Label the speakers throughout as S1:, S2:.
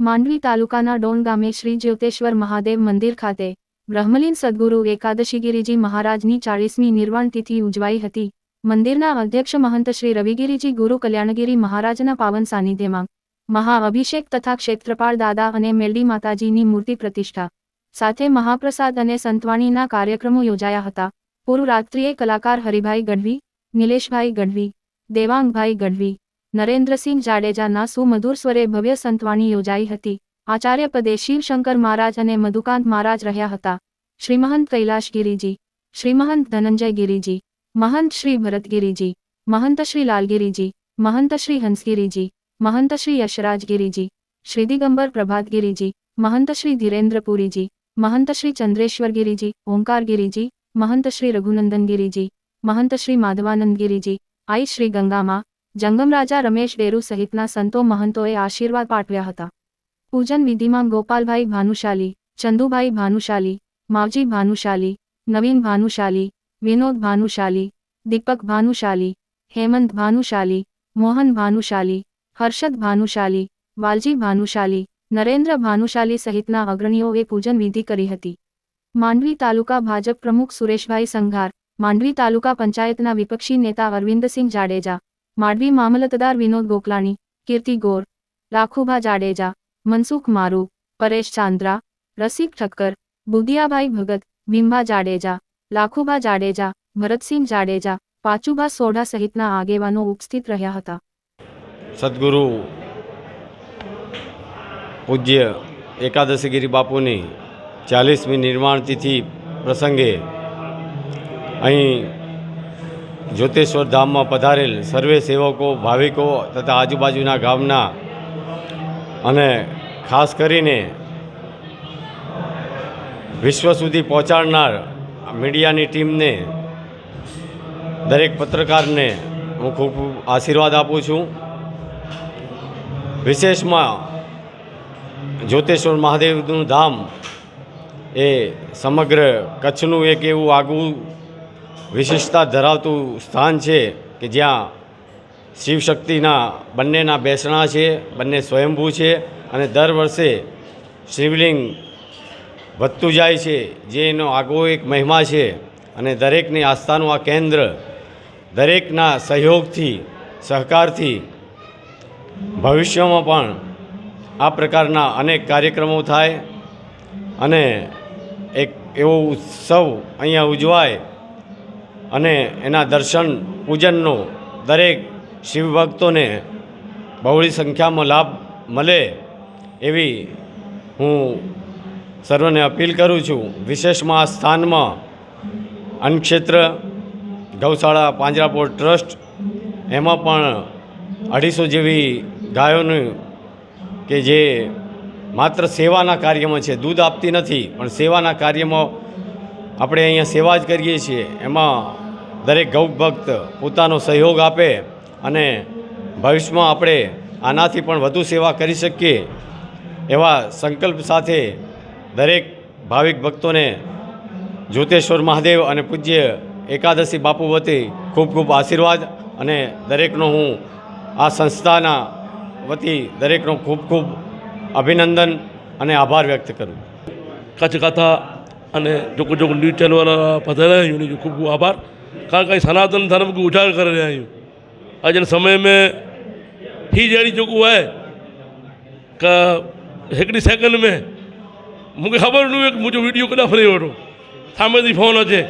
S1: માંડવી તાલુકાના ડોન ગામે શ્રી જ્યોતેશ્વર મહાદેવ મંદિર ખાતે બ્રહ્મલીન સદગુરુ એકાદશીગીરીજી મહારાજની ચાળીસમી નિર્વાણ તિથિ ઉજવાઈ હતી. મંદિરના અધ્યક્ષ મહંત શ્રી રવિગીરીજી ગુરુ કલ્યાણગીરી મહારાજના પાવન સાનિધ્યમાં મહાઅભિષેક તથા ક્ષેત્રપાળ દાદા અને મેલડી માતાજીની મૂર્તિ પ્રતિષ્ઠા સાથે મહાપ્રસાદ અને સંતવાણીના કાર્યક્રમો યોજાયા હતા. પૂર્વ રાત્રિએ કલાકાર હરિભાઈ ગઢવી, નિલેશભાઈ ગઢવી, દેવાંગભાઈ ગઢવી નરેન્દ્રસિંહ જાડેજાના સુમધુર સ્વરે ભવ્ય સંતવાણી યોજાઈ હતી. આચાર્ય પદે શિવશંકર મહારાજ અને મધુકાંત મહારાજ રહ્યા હતા. શ્રીમહંત કૈલાશ ગિરિજી, શ્રીમહંત ધનંજય ગિરિજી, મહંત શ્રી ભરતગીરીજી મહંત શ્રી લાલગીરીજી મહંત શ્રી હંસગીરીજી મહંત શ્રી યશરાજ ગિરિજી, શ્રી દિગંબર પ્રભાત ગિરિજી, મહંત શ્રી ધીરેન્દ્રપુરીજી મહંત શ્રી ચંદ્રેશ્વર ગિરિજી ઓંકાર ગિરિજી, મહંત શ્રી રઘુનંદન ગિરિજી, મહંત શ્રી માધવાનંદ ગિરિજી, આઈ શ્રી ગંગામા જંગમરાજા રમેશ ડેરુ સહિતના સંતો મહંતોએ આશીર્વાદ પાઠવ્યા હતા. પૂજન વિધિમાં ગોપાલભાઈ ભાનુશાલી, ચંદુભાઈ ભાનુશાલી, માવજી ભાનુશાલી, નવીન ભાનુશાલી, વિનોદ ભાનુશાલી, દીપક ભાનુશાલી, હેમંત ભાનુશાલી, મોહન ભાનુશાલી, હર્ષદ ભાનુશાલી, વાલજી ભાનુશાલી, નરેન્દ્ર ભાનુશાલી સહિતના અગ્રણીઓએ પૂજન વિધિ કરી હતી. માંડવી તાલુકા ભાજપ પ્રમુખ સુરેશભાઈ સંઘાર, માંડવી તાલુકા પંચાયતના વિપક્ષી નેતા અરવિંદસિંહ જાડેજા માંડવી મામલતદાર વિનોદ ગોકલાણી કીર્તિ ગોર રાખુભા જાડેજા, મનસુખ મારુ, પરેશ ચાંદ્રા, રસિક ઠક્કર, બુદિયાભાઈ ભગત, ભીમભા જાડેજા, લાખુભા જાડેજા, ભરતસિંહ જાડેજા, પાચુભા સોઢા સહિતના આગેવાનો ઉપસ્થિત રહ્યા હતા.
S2: સદગુરુ પૂજ્ય એકાદશીગીરી બાપુની ચાલીસમી નિર્માણ તિથિ પ્રસંગે અહીં જ્યોતેશ્વર ધામમાં પધારેલ સર્વે સેવકો, ભાવિકો તથા આજુબાજુના ગામના અને ખાસ કરીને વિશ્વ સુધી પહોંચાડનાર મીડિયાની ટીમને, દરેક પત્રકારને હું ખૂબ આશીર્વાદ આપું છું. વિશેષમાં જ્યોતેશ્વર મહાદેવનું ધામ એ સમગ્ર કચ્છનું એક એવું આગવું વિશિષ્ટતા ધરાવતું સ્થાન છે કે જ્યાં શિવશક્તિના બંનેના બેસણા છે, બંને સ્વયંભૂ છે અને દર વર્ષે શિવલિંગ વધતું જાય છે, જે એનો આગવો એક મહિમા છે. અને દરેકની આસ્થાનું આ કેન્દ્ર દરેકના સહયોગથી, સહકારથી ભવિષ્યમાં પણ આ પ્રકારના અનેક કાર્યક્રમો થાય અને એક એવો ઉત્સવ અહીંયા ઉજવાય અને એના દર્શન, પૂજનનો દરેક શિવભક્તોને બહોળી સંખ્યામાં લાભ મળે એવી હું સર્વને અપીલ કરું છું. વિશેષમાં આ સ્થાનમાં અન્નક્ષેત્ર, ગૌશાળા, પાંજરાપોળ ટ્રસ્ટ, એમાં પણ અઢીસો જેવી ગાયોનું કે જે માત્ર સેવાના કાર્યમાં છે, દૂધ આપતી નથી, પણ સેવાના કાર્યમાં આપણે અહીંયા સેવા જ કરીએ છીએ. એમાં દરેક ગૌ ભક્ત પોતાનો સહયોગ આપે અને ભવિષ્યમાં આપણે આનાથી પણ વધુ સેવા કરી શકીએ એવા સંકલ્પ સાથે દરેક ભાવિક ભક્તોને જ્યોતેશ્વર મહાદેવ અને પૂજ્ય એકાદશી બાપુ વતી ખૂબ ખૂબ આશીર્વાદ અને દરેકનો હું આ સંસ્થાના વતી દરેકનો ખૂબ ખૂબ અભિનંદન અને આભાર વ્યક્ત કરું.
S3: કચ્છ કથા અને જોકો જોકો ન્યૂઝ ચેનલવાળા પધાર્યા આવ્યું એની ખૂબ ખૂબ આભાર કારણ કે સનાતન ધર્म की उजागर कर रहे हैं आज समय में ही जड़ी जो है का हिकड़ी सेकंड में मूंखे ख़बर न हुई मुंहिंजो वीडियो केॾा फ्री वठो साम्हूं थी फोन अचे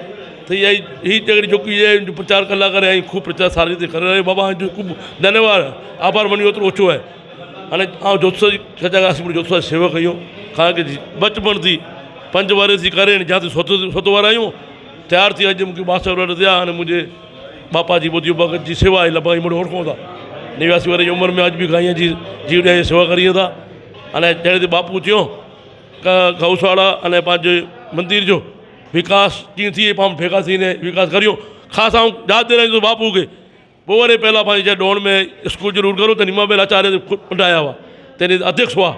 S3: त इहा ही जहिड़ी जेकी आहे प्रचार कला करे ऐं खूब प्रचार सारी थी करे रहे बाबा जो खूब धन्यवाद आभार मञियो ओतिरो ओछो आहे हाणे आउं जोतसा जी सचा जोतसा शेवा कयूं कारण की बचपन थी પંજ વર્ષથી કરીને જ્યાંથી સોતું સોતું વાર આવ્યું, ત્યારથી આજે મૂકી બાસઠ વર્ષ થયા અને મુજે બાપાજી, બધી ભગતજી સેવા એટલે ભાઈ મને ઓળખો હતા. નેવ્યાસી વર્ષની ઉંમર મેં આજ બી ગાયાજી જીવને સેવા કરી હતા. અને ત્યારેથી બાપુ થયો ગૌશાળા અને પાંચ મંદિર જો, વિકાસ ત્યાંથી એ પામ ભેગા થઈને વિકાસ કર્યો. ખાસ આમ જાત દેરા બાપુ કે, બપોરે પહેલાં પાંચ જ્યાં દોડ મેં સ્કૂલ જરૂર કરું તો નિમાબેન આચાર્ય ખુદ પટાયા તેની અધ્યક્ષ હોવા.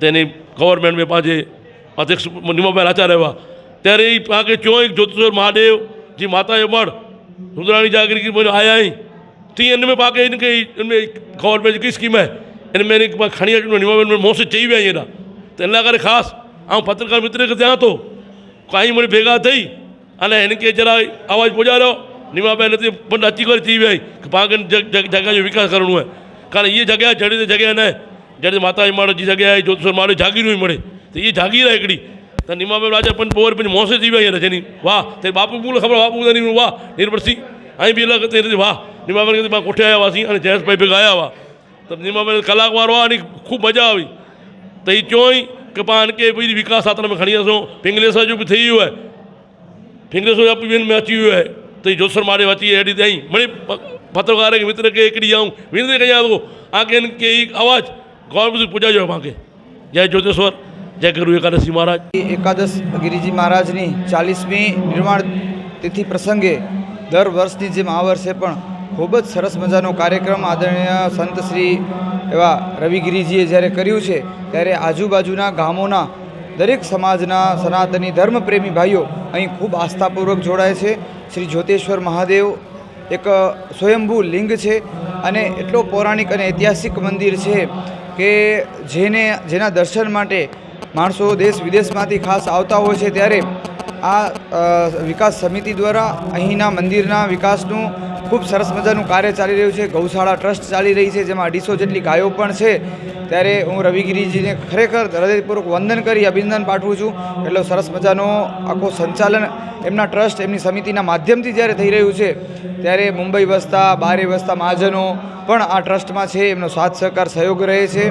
S3: તેની ગવર્મેન્ટ મેં પાંચે अध्यक्ष हुआ तेने गवर्नमेंट में पंहिंजे अध्यक्ष निमाबेल आचार्य हुआ ત્યારે એ પાકે ચોઈ જ્યોતિશ્વર મહાદેવ जी माता जो मढ़ रुद्राणी जागरी की मुझे आया ही तीन इनमें पाके इनके इनमें गवर्नमेंट की स्कीम है એને મેં એની ખણી અટનું નિમાબેન મોસે ચઈ વ્યા એના તો એના કરે ખાસ આમ પત્રકાર મિત્ર કે ત્યાં હતો કાંઈ મને ભેગા થઈ અને એને કે જરા અવાજ પહોંચાડ્યો નિમાબેન નથી પણ અચી કરી ચઈ વ્યાય કે પાગન જગ્યા જો વિકાસ કરવાનું હોય કારણ એ જગ્યા જડી જગ્યા ને જ્યારે માતા મારે જે જગ્યાએ જોતસર મારે જાગીર મળે તો એ જાગીર એકડી. તો નિમાબેન રાજા પણ બોર પછી મોસે જીવ્યા અહીંયા જેની. વાહ તે બાપુ બોલે ખબર બાપુ બધાની વાહ, નિર્ભરસિંહ, અહીં બી લગ તે વાહ, નિમાબેન કીધું માં કોઠે આવ્યા વાસી અને જયેશભાઈ ભેગા આવ્યા વા. તો નિમાબેન કલાક વાર વાહ અને ખૂબ મજા આવી. તો એ ચોય કે પાન કે પછી વિકાસ સાથે અમે ખણી હશો પિંગલેસા જો થઈ ગયું હોય. પિંગલેસો આપી બેન મેં અચી ગયું હોય. તો એ જોસર મારે વાંચી એડી થઈ મને પત્રકાર કે મિત્ર કે એકડી આવું. વિનંતી કહી આવો? આ કે અવાજ ગૌરવ પૂજા જો માગે જય જ્યોતેશ્વર. જય ગુરુ એકાદશી મહારાજ.
S4: એકાદશ ગિરિજી મહારાજની ચાલીસમી નિર્માણ તિથિ પ્રસંગે દર વર્ષની જેમ આ વર્ષે પણ ખૂબ જ સરસ મજાનો કાર્યક્રમ આદરણીય સંત શ્રી એવા રવિગીરીજીએ જ્યારે કર્યું છે, ત્યારે આજુબાજુના ગામોના દરેક સમાજના સનાતની ધર્મપ્રેમી ભાઈઓ અહીં ખૂબ આસ્થાપૂર્વક જોડાય છે. શ્રી જ્યોતેશ્વર મહાદેવ એક સ્વયંભૂ લિંગ છે અને એટલો પૌરાણિક અને ઐતિહાસિક મંદિર છે કે જેને, જેના દર્શન માટે માણસો દેશ વિદેશમાંથી ખાસ આવતા હોય છે ત્યારે આ વિકાસ સમિતિ દ્વારા અહીંના મંદિરના વિકાસનું ખૂબ સરસ મજાનું કાર્ય ચાલી રહ્યું છે. ગૌશાળા ટ્રસ્ટ ચાલી રહી છે, જેમાં અઢીસો જેટલી ગાયો પણ છે. ત્યારે હું રવિગીરીજીને ખરેખર હૃદયપૂર્વક વંદન કરી, અભિનંદન પાઠવું છું. એટલો સરસ મજાનો આખો સંચાલન એમના ટ્રસ્ટ, એમની સમિતિના માધ્યમથી જ્યારે થઈ રહ્યું છે, ત્યારે મુંબઈ વસતા, બારે વસતા મહાજનો પણ આ ટ્રસ્ટમાં છે, એમનો સાથ, સહકાર, સહયોગ રહે છે.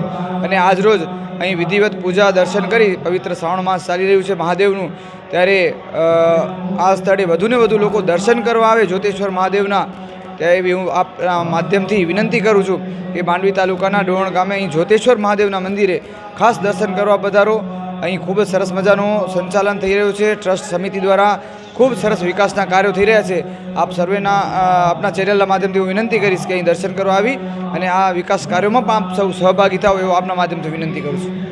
S4: અને આજરોજ અહીં વિધિવત પૂજા, દર્શન કરી પવિત્ર શ્રાવણ માસ ચાલી રહ્યું છે મહાદેવનું. ત્યારે આ સ્થળે વધુને વધુ લોકો દર્શન કરવા આવે, જ્યોતેશ્વર મહાદેવના ત્યારે બી હું આપના માધ્યમથી વિનંતી કરું છું કે માંડવી તાલુકાના ડોણ ગામે અહીં જ્યોતેશ્વર મહાદેવના મંદિરે ખાસ દર્શન કરવા પધારો. અહીં ખૂબ જ સરસ મજાનું સંચાલન થઈ રહ્યું છે. ટ્રસ્ટ સમિતિ દ્વારા ખૂબ સરસ વિકાસના કાર્યો થઈ રહ્યા છે. આપ સર્વેના આપના ચેનલના માધ્યમથી હું વિનંતી કરીશ કે અહીં દર્શન કરવા આવી અને આ વિકાસ કાર્યોમાં પણ આપ સૌ સહભાગી થાઓ એવો આપના માધ્યમથી વિનંતી કરું છું.